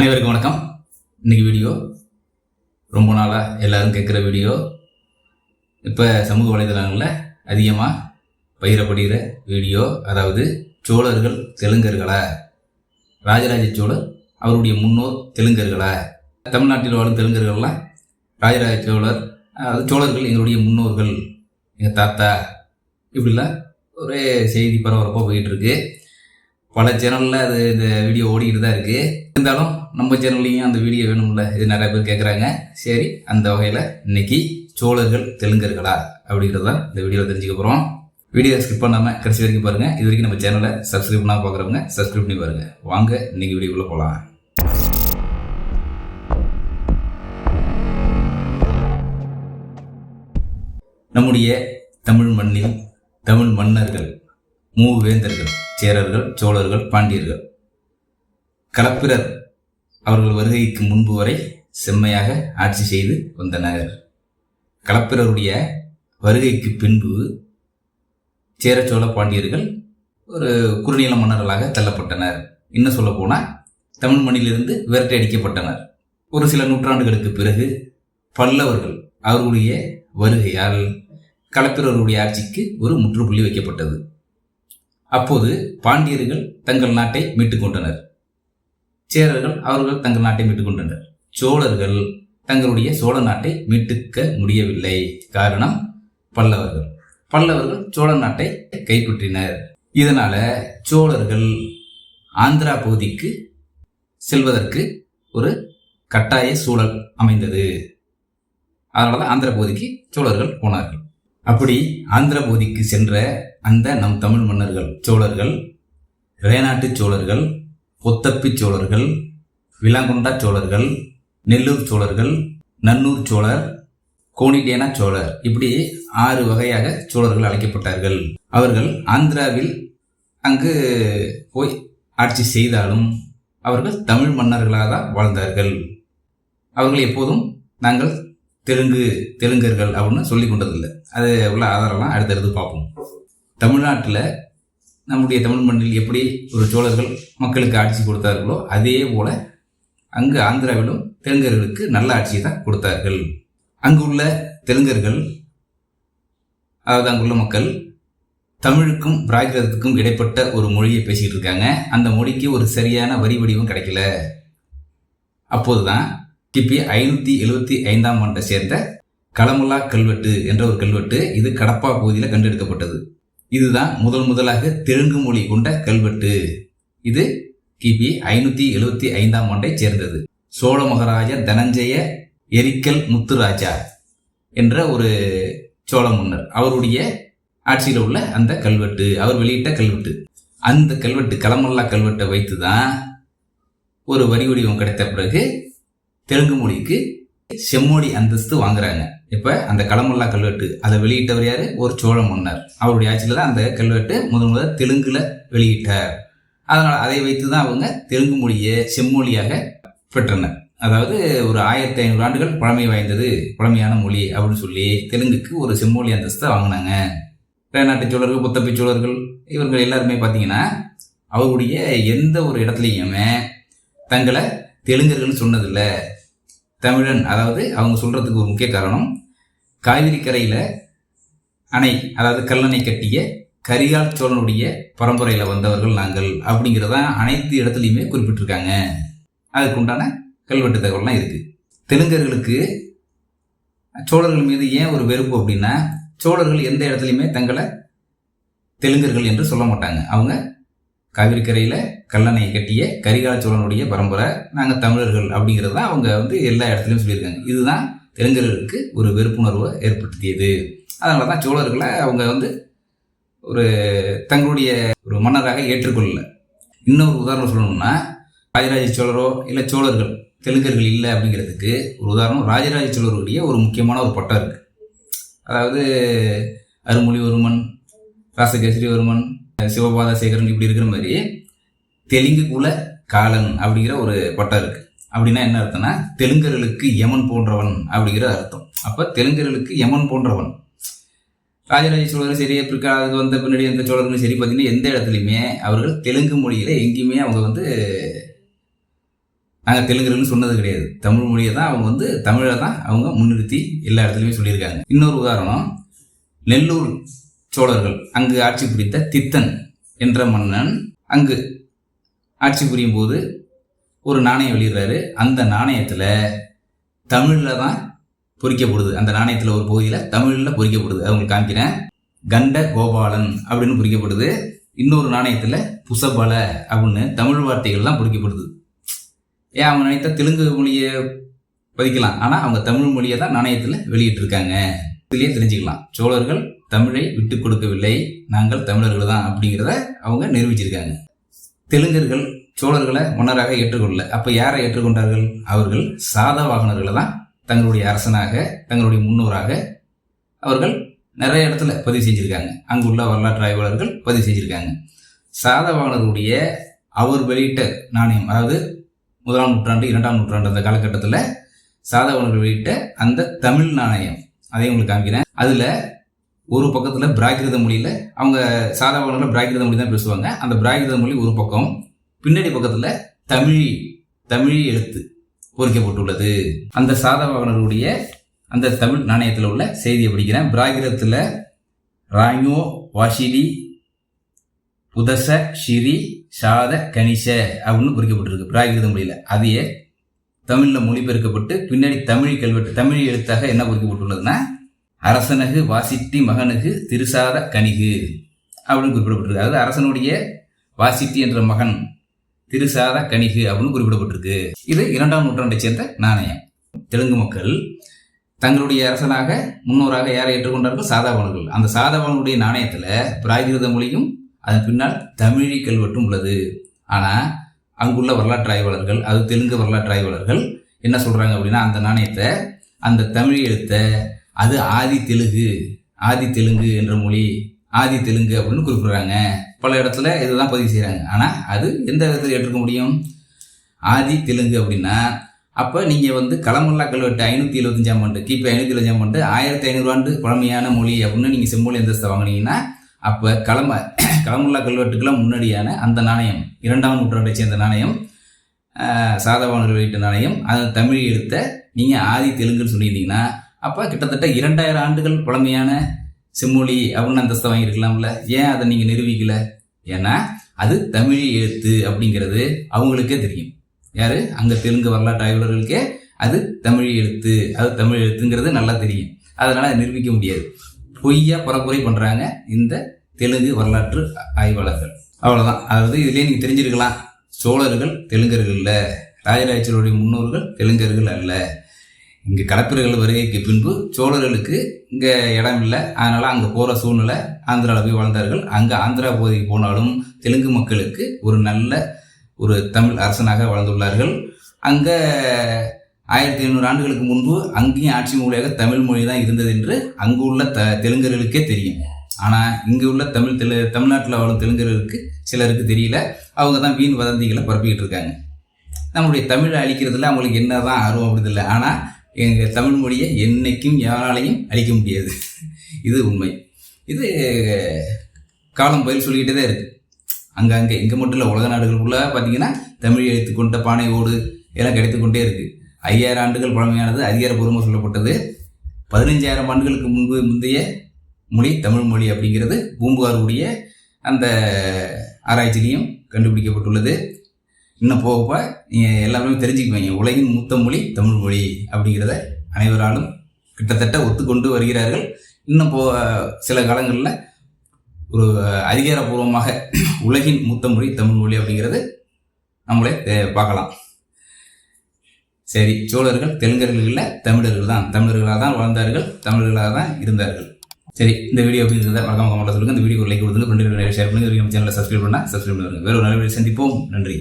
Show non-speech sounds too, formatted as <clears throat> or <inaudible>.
அனைவருக்கும் வணக்கம். இன்னைக்கு வீடியோ ரொம்ப நாளாக எல்லாரும் கேட்குற வீடியோ இப்போ சமூக வலைதளங்களில் அதிகமாக பயிரப்படுகிற வீடியோ அதாவது சோழர்கள் தெலுங்கர்களா? ராஜராஜ சோழர் அவருடைய முன்னோர் தெலுங்கர்களா? தமிழ்நாட்டில் வாழும் தெலுங்கர்கள்லாம் ராஜராஜ சோழர் அதாவது சோழர்கள் எங்களுடைய முன்னோர்கள் எங்கள் தாத்தா இப்படிலாம் ஒரே செய்தி பரபரப்பாக போயிட்டுருக்கு பல சேனலில் அது இந்த வீடியோ ஓடிக்கிட்டு தான் இருக்குது இருந்தாலும் நம்ம சேனல்லையும் அந்த வீடியோ வேணும்ல இது நிறைய பேர் கேட்குறாங்க சரி அந்த வகையில் இன்னைக்கு சோழர்கள் தெலுங்கர்களா அப்படிங்கிறத இந்த வீடியோவில் தெரிஞ்சுக்க போகிறோம் வீடியோ ஸ்கிப் பண்ணாமல் கடைசி வரைக்கும் பாருங்கள் இது வரைக்கும் நம்ம சேனலை சப்ஸ்கிரைப் பண்ணாமல் பார்க்குறவங்க சப்ஸ்கிரைப் பண்ணி பாருங்கள் வாங்க இன்னைக்கு வீடியோக்குள்ளே போகலாம் நம்முடைய தமிழ் மண்ணில் தமிழ் மன்னர்கள் மூவேந்தர்கள் சேரர்கள் சோழர்கள் பாண்டியர்கள். களப்பிரர் அவர்கள் வருகைக்கு முன்பு வரை செம்மையாக ஆட்சி செய்து வந்தனர். களப்பிரருடைய வருகைக்கு பின்பு சேர சோழ பாண்டியர்கள் ஒரு குறுநில மன்னர்களாக தள்ளப்பட்டனர். இன்னும் சொல்ல போனால் தமிழ் மண்ணிலிருந்து விரட்டி அடிக்கப்பட்டனர். ஒரு சில நூற்றாண்டுகளுக்கு பிறகு பல்லவர்கள் அவர்களுடைய வருகையால் களப்பிரருடைய ஆட்சிக்கு ஒரு முற்றுப்புள்ளி வைக்கப்பட்டது. அப்போது பாண்டியர்கள் தங்கள் நாட்டை மீட்டுக் கொண்டனர். சேரர்கள் அவர்கள் தங்கள் நாட்டை மீட்டுக் கொண்டனர். சோழர்கள் தங்களுடைய சோழ நாட்டை மீட்டுக்க முடியவில்லை. காரணம் பல்லவர்கள். பல்லவர்கள் சோழ நாட்டை கைப்பற்றினர். இதனால சோழர்கள் ஆந்திரா பகுதிக்கு செல்வதற்கு ஒரு கட்டாய சூழல் அமைந்தது. அதனால தான் ஆந்திர பகுதிக்கு சோழர்கள் போனார்கள். அப்படி ஆந்திர பகுதிக்கு சென்ற அந்த நம் தமிழ் மன்னர்கள் சோழர்கள் ரேநாட்டு சோழர்கள் பொத்தப்பி சோழர்கள் விலாங்குண்டா சோழர்கள் நெல்லூர் சோழர்கள் நன்னூர் சோழர் கோணிடேனா சோழர் இப்படி ஆறு வகையாக சோழர்கள் அழைக்கப்பட்டார்கள். அவர்கள் ஆந்திராவில் அங்கு போய் ஆட்சி செய்தாலும் அவர்கள் தமிழ் மன்னர்களாக தான் வாழ்ந்தார்கள். அவர்கள் எப்போதும் நாங்கள் தெலுங்கு தெலுங்கர்கள் அப்படின்னு சொல்லி கொண்டதில்லை. அது உள்ள ஆதாரம்லாம் அடுத்தடுத்து பார்ப்போம். தமிழ்நாட்டில் நம்முடைய தமிழ் மண்ணில் எப்படி ஒரு சோழர்கள் மக்களுக்கு ஆட்சி கொடுத்தார்களோ அதே போல் அங்கு ஆந்திராவிலும் தெலுங்கர்களுக்கு நல்ல ஆட்சியை தான் கொடுத்தார்கள். அங்கு உள்ள தெலுங்கர்கள் அதாவது அங்குள்ள மக்கள் தமிழுக்கும் பிராகிருதத்துக்கும் இடைப்பட்ட ஒரு மொழியை பேசிக்கிட்டு இருக்காங்க. அந்த மொழிக்கு ஒரு சரியான வரி வடிவம் கிடைக்கல. அப்போது தான் கிபி ஐநூற்றி எழுபத்தி ஐந்தாம் ஆண்டை சேர்ந்த களமுல்லா கல்வெட்டு என்ற ஒரு கல்வெட்டு இது கடப்பா பகுதியில் கண்டெடுக்கப்பட்டது. இதுதான் முதல் முதலாக தெலுங்கு மொழி கொண்ட கல்வெட்டு. இது கிபி ஐநூற்றி எழுபத்தி ஐந்தாம் ஆண்டை சேர்ந்தது. சோழ மகாராஜா தனஞ்சய எரிக்கல் முத்துராஜா என்ற ஒரு சோழ மன்னர். அவருடைய ஆட்சியில் உள்ள அந்த கல்வெட்டு அவர் வெளியிட்ட கல்வெட்டு. அந்த கல்வெட்டு களமல்லா கல்வெட்டை வைத்து தான் ஒரு வரி வடிவம் கிடைத்த பிறகு தெலுங்கு மொழிக்கு செம்மொழி அந்தஸ்து வாங்குறாங்க. இப்ப அந்த களமல்லா கல்வெட்டு அதை வெளியிட்டவர் யாரு? ஒரு சோழ மன்னர் அவருடைய ஆட்சியில தான் அந்த கல்வெட்டு முதல் முதல் தெலுங்குல வெளியிட்டார். அதனால அதை வைத்து தான் அவங்க தெலுங்கு மொழியை செம்மொழியாக பெற்றனர். அதாவது ஒரு ஆயிரத்தி ஐநூறு ஆண்டுகள் பழமை வாய்ந்தது பழமையான மொழி அப்படின்னு சொல்லி தெலுங்குக்கு ஒரு செம்மொழி அந்தஸ்தை வாங்கினாங்க. வேநாட்டு சோழர்கள் புத்தப்பி சோழர்கள் இவர்கள் எல்லாருமே பார்த்தீங்கன்னா அவருடைய எந்த ஒரு இடத்துலையுமே தங்களை தெலுங்கர்கள் சொன்னதில்லை. தமிழன் அதாவது அவங்க சொல்கிறதுக்கு ஒரு முக்கிய காரணம் காவிரி கரையில் அணை அதாவது கல்லணை கட்டிய கரிகால் சோழனுடைய பரம்பரையில் வந்தவர்கள் நாங்கள் அப்படிங்கிறதான் அனைத்து இடத்துலையுமே குறிப்பிட்டிருக்காங்க. அதுக்கு உண்டான கல்வெட்டு தகவல்லாம் இருக்குது தெலுங்கர்களுக்கு சோழர்கள் மீது ஏன் ஒரு வெறுப்பு அப்படின்னா சோழர்கள் எந்த இடத்துலையுமே தங்களை தெலுங்கர்கள் என்று சொல்ல மாட்டாங்க. அவங்க காவிரி கரையில் கல்லணை கட்டிய கரிகால சோழனுடைய பரம்பரை நாங்கள் தமிழர்கள் அப்படிங்கிறது தான் அவங்க வந்து எல்லா இடத்துலையும் சொல்லியிருக்காங்க. இதுதான் தெலுங்கர்களுக்கு ஒரு வெறுப்புணர்வை ஏற்படுத்தியது. அதனால தான் சோழர்களை அவங்க வந்து ஒரு தங்களுடைய ஒரு மன்னராக ஏற்றுக்கொள்ளல. இன்னொரு உதாரணம் சொல்லணும்னா ராஜராஜ சோழரோ இல்லை சோழர்கள் தெலுங்கர்கள் இல்லை அப்படிங்கிறதுக்கு ஒரு உதாரணம் ராஜராஜ சோழருடைய ஒரு முக்கியமான ஒரு பட்டம் இருக்குது அதாவது அருமொழிவர்மன் ராசகேசரிவர்மன் சிவபாத சேகரன் இப்படி இருக்கிற மாதிரி தெலுங்கு குல காலன் அப்படிங்கிற ஒரு பட்டம் இருக்கு. அப்படின்னா என்ன அர்த்தம்னா தெலுங்கர்களுக்கு யமன் போன்றவன் அப்படிங்கிற அர்த்தம். அப்போ தெலுங்கர்களுக்கு யமன் போன்றவன். ராஜராஜ சோழரும் சரி பிற்காலத்துக்கு வந்த பின்னாடி எந்த சோழர்களும் சரி பார்த்தீங்கன்னா எந்த இடத்துலையுமே அவர்கள் தெலுங்கு மொழியில் எங்கேயுமே அவங்க வந்து நாங்கள் தெலுங்குன்னு சொன்னது கிடையாது. தமிழ் மொழியை தான் அவங்க வந்து தமிழை தான் அவங்க முன்னிறுத்தி எல்லா இடத்துலையுமே சொல்லியிருக்காங்க. இன்னொரு உதாரணம் நெல்லூர் சோழர்கள். அங்கு ஆட்சி புரிந்த தித்தன் என்ற மன்னன் அங்கு ஆட்சி புரியும் போது ஒரு நாணயம் வெளியிடுறாரு. அந்த நாணயத்தில் தமிழில் தான் பொறிக்கப்படுது. அந்த நாணயத்தில் ஒரு பகுதியில் தமிழில் பொறிக்கப்படுது. அது உங்களுக்கு காமிக்கிறேன். கண்ட கோபாலன் அப்படின்னு பொறிக்கப்படுது. இன்னொரு நாணயத்தில் புசபல அப்படின்னு தமிழ் வார்த்தைகள் தான் பொறிக்கப்படுது. ஏன் அவங்க நினைத்த தெலுங்கு மொழியை பதிக்கலாம்? ஆனால் அவங்க தமிழ் மொழியை தான் நாணயத்தில் வெளியிட்டிருக்காங்க. இதுலேயே தெரிஞ்சுக்கலாம். சோழர்கள் தமிழை விட்டு கொடுக்கவில்லை. நாங்கள் தமிழர்கள் தான் அப்படிங்கிறத அவங்க நிரூபிச்சிருக்காங்க. தெலுங்கர்கள் சோழர்களை மன்னராக ஏற்றுக்கொள்ள அப்போ யாரை ஏற்றுக்கொண்டார்கள்? அவர்கள் சாதவாகனர்களை தான் தங்களுடைய அரசனாக தங்களுடைய முன்னோராக அவர்கள் நிறைய இடத்துல பதிவு செஞ்சுருக்காங்க. அங்குள்ள வரலாற்று ஆய்வாளர்கள் பதிவு செஞ்சுருக்காங்க. சாதவாகனருடைய அவர் வெளியிட்ட நாணயம் அதாவது முதலாம் நூற்றாண்டு இரண்டாம் நூற்றாண்டு அந்த காலகட்டத்தில் சாதவாகனர் வெளியிட்ட அந்த தமிழ் நாணயம். அதையும் உங்களுக்கு காமிக்கிறேன். அதில் ஒரு பக்கத்தில் பிராகிருத மொழியில் அவங்க சாதாரண பிராகிருத மொழி தான் பேசுவாங்க. அந்த பிராகிருத மொழி ஒரு பக்கம் பின்னாடி பக்கத்தில் தமிழ் தமிழ் எழுத்து பொறிக்கப்பட்டுள்ளது. அந்த சாதவாகனருடைய அந்த தமிழ் நாணயத்தில் உள்ள செய்தியை படிக்கிறேன். பிராகிரத்தில் ராயோ வாஷிலி புதச ஷிரி சாத கணிஷ அப்படின்னு குறிக்கப்பட்டிருக்கு பிராகிருத மொழியில். அதையே தமிழில் மொழிபெயர்க்கப்பட்டு பின்னாடி தமிழ் கல்வெட்டு தமிழ் எழுத்தாக என்ன குறிக்கப்பட்டுள்ளதுன்னா அரசனகு வாசிட்டி மகனுக்கு திருசாத கணிகு அப்படின்னு குறிப்பிடப்பட்டிருக்கு. அதாவது அரசனுடைய வாசிட்டி என்ற மகன் திருசாத கணிகு அப்படின்னு குறிப்பிடப்பட்டிருக்கு. இது இரண்டாம் நூற்றாண்டை சேர்ந்த நாணயம். தெலுங்கு மக்கள் தங்களுடைய அரசனாக முன்னோராக யாரை ஏற்றுக்கொண்டார்கள்? சாதாபவன்கள் அந்த சாதாபவனுடைய நாணயத்தில் பிராகிருத மொழியும் அதன் பின்னால் தமிழி கல்வெட்டும் உள்ளது. ஆனால் அங்குள்ள வரலாற்று ஆய்வாளர்கள் அது தெலுங்கு வரலாற்று ஆய்வாளர்கள் என்ன சொல்கிறாங்க அப்படின்னா அந்த நாணயத்தை அந்த தமிழ் எழுத்தை அது ஆதி தெலுங்கு ஆதி தெலுங்கு என்ற மொழி ஆதி தெலுங்கு அப்படின்னு குறிப்பிடுறாங்க. பல இடத்துல இதுதான் பதிவு செய்கிறாங்க ஆனால் அது எந்த விதத்தில் ஏற்றுக்க முடியும்? ஆதி தெலுங்கு அப்படின்னா அப்போ நீங்கள் வந்து களமல்லா கல்வெட்டு ஐநூற்றி எழுபத்தஞ்சாம் ஆண்டு கிபி ஐநூற்றி எழுபத்தஞ்சாம் ஆண்டு ஆயிரத்தி ஐநூறு ஆண்டு பழமையான மொழி அப்படின்னு நீங்கள் செம்மொழி எந்தஸ்தை வாங்கினீங்கன்னா அப்போ களம <coughs> களமுல்லா கல்வெட்டுக்கெல்லாம் முன்னாடியான அந்த நாணயம் இரண்டாம் நூற்றாண்டை சேர்ந்த நாணயம் சாதவானர்கள் வெளியிட்ட நாணயம் அது தமிழ் எடுத்த நீங்கள் ஆதி தெலுங்குன்னு சொல்லியிருந்தீங்கன்னா அப்போ கிட்டத்தட்ட இரண்டாயிரம் ஆண்டுகள் பழமையான செம்மொழி அப்படின்னு அந்தஸ்தை வாங்கியிருக்கலாம்ல. ஏன் அதை நீங்கள் நிரூபிக்கல? ஏன்னா அது தமிழ் எழுத்து அப்படிங்கிறது அவங்களுக்கே தெரியும். யாரு? அங்கே தெலுங்கு வரலாற்று ஆய்வாளர்களுக்கே அது தமிழ் எழுத்து அது தமிழ் எழுத்துங்கிறது நல்லா தெரியும். அதனால் அதை நிரூபிக்க முடியாது. பொய்யா பரப்புரை பண்ணுறாங்க இந்த தெலுங்கு வரலாற்று ஆய்வாளர்கள். அவ்வளோதான் அதாவது இதுலேயே நீங்கள் தெரிஞ்சிருக்கலாம். சோழர்கள் தெலுங்கர்கள் இல்லை. ராஜராஜ சோழருடைய முன்னோர்கள் தெலுங்கர்கள் அல்ல. இங்கே களப்பிரர்கள் வருகைக்கு பின்பு சோழர்களுக்கு இங்கே இடம் இல்லை. அதனால் அங்கே போகிற சூழ்நிலை ஆந்திராவில் போய் வாழ்ந்தார்கள். அங்கே ஆந்திரா பகுதிக்கு போனாலும் தெலுங்கு மக்களுக்கு ஒரு நல்ல ஒரு தமிழ் அரசனாக வாழ்ந்துள்ளார்கள். அங்கே ஆயிரத்தி ஐநூறு ஆண்டுகளுக்கு முன்பு அங்கேயும் ஆட்சி மொழியாக தமிழ் மொழி தான் இருந்தது என்று அங்கு உள்ள த தெலுங்கர்களுக்கே தெரியும். ஆனால் இங்கே உள்ள தமிழ் தெலு தமிழ்நாட்டில் வாழும் தெலுங்கர்களுக்கு சிலருக்கு தெரியல. அவங்க தான் வீண் வதந்திகளை பரப்பிக்கிட்டு இருக்காங்க. நம்முடைய தமிழை அழிக்கிறதுல அவங்களுக்கு என்ன தான் ஆர்வம் அப்படி இல்லை ஆனால் எங்கள் தமிழ் மொழியை என்னைக்கும் யாராலையும் அழிக்க முடியாது. இது உண்மை. இது காலம் பயில் சொல்லிக்கிட்டே தான் இருக்குது அங்கங்கே இங்கே மட்டும் இல்லை உலக நாடுகளுக்குள்ளே பார்த்தீங்கன்னா தமிழ் எழுத்து கொண்ட பானை ஓடு எல்லாம் கிடைத்து கொண்டே இருக்குது ஐயாயிரம் ஆண்டுகள் பழமையானது அதிகாரப்பூர்வமாக சொல்லப்பட்டது. பதினஞ்சாயிரம் ஆண்டுகளுக்கு முன்பு முந்தைய மொழி தமிழ் மொழி அப்படிங்கிறது பூம்புகாருடைய அந்த ஆராய்ச்சிலையும் கண்டுபிடிக்கப்பட்டுள்ளது. இன்னும் போக போக நீங்கள் எல்லாருமே தெரிஞ்சுக்குவீங்க. உலகின் மூத்த மொழி தமிழ் மொழி அப்படிங்கிறத அனைவராலும் கிட்டத்தட்ட ஒத்துக்கொண்டு வருகிறார்கள். இன்னும் போ சில காலங்களில் ஒரு அதிகாரப்பூர்வமாக <clears throat> உலகின் மூத்த மொழி தமிழ் மொழி அப்படிங்கிறது நம்மளே பார்க்கலாம். சரி சோழர்கள் தெலுங்கர்கள் இல்லை தமிழர்கள் தான். தமிழர்களாக தான் வாழ்ந்தார்கள் தமிழர்களாக தான் இருந்தார்கள். சரி இந்த வீடியோ எப்படி இருந்தால் மறக்காம சொல்லுங்கள் இந்த வீடியோ லைக் கொடுத்துங்க ஃப்ரெண்டுகள் ஷேர் பண்ணுங்கள் சேனலை சப்ஸ்கிரைப் பண்ணால் சப்ஸ்கிரைப் பண்ணுங்கள் வேறு ஒரு நல்ல வீடியோ சந்திப்போம். நன்றி.